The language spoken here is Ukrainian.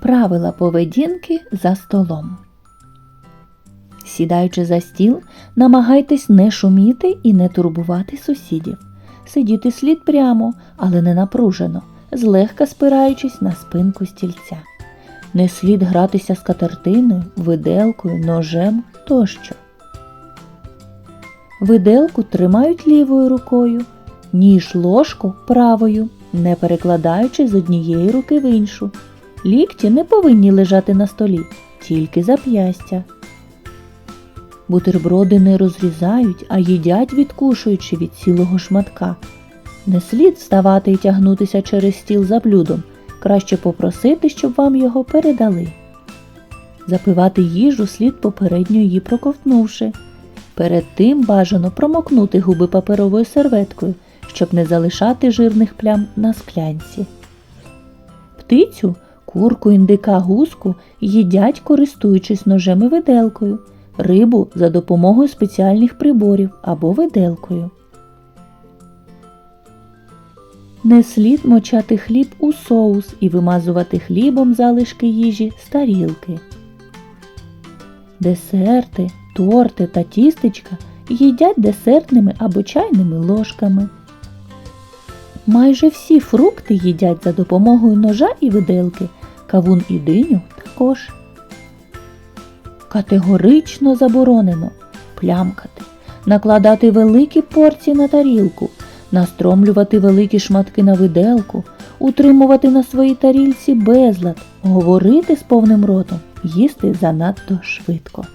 Правила поведінки за столом. Сідаючи за стіл, намагайтесь не шуміти і не турбувати сусідів. Сидіти слід прямо, але не напружено, злегка спираючись на спинку стільця. Не слід гратися скатертиною, виделкою, ножем тощо. Виделку тримають лівою рукою, ніж ложку правою, не перекладаючи з однієї руки в іншу. Лікті не повинні лежати на столі, тільки зап'ястя. Бутерброди не розрізають, а їдять, відкушуючи від цілого шматка. Не слід вставати і тягнутися через стіл за блюдом. Краще попросити, щоб вам його передали. Запивати їжу слід попередньо її проковтнувши. Перед тим бажано промокнути губи паперовою серветкою, щоб не залишати жирних плям на склянці. Птицю, курку, індика, гуску їдять, користуючись ножем і виделкою, рибу за допомогою спеціальних приборів або виделкою. Не слід мочати хліб у соус і вимазувати хлібом залишки їжі з тарілки. Десерти, торти та тістечка їдять десертними або чайними ложками. Майже всі фрукти їдять за допомогою ножа і виделки, кавун і диню також. Категорично заборонено плямкати, накладати великі порції на тарілку, настромлювати великі шматки на виделку, утримувати на своїй тарілці безлад, говорити з повним ротом, їсти занадто швидко.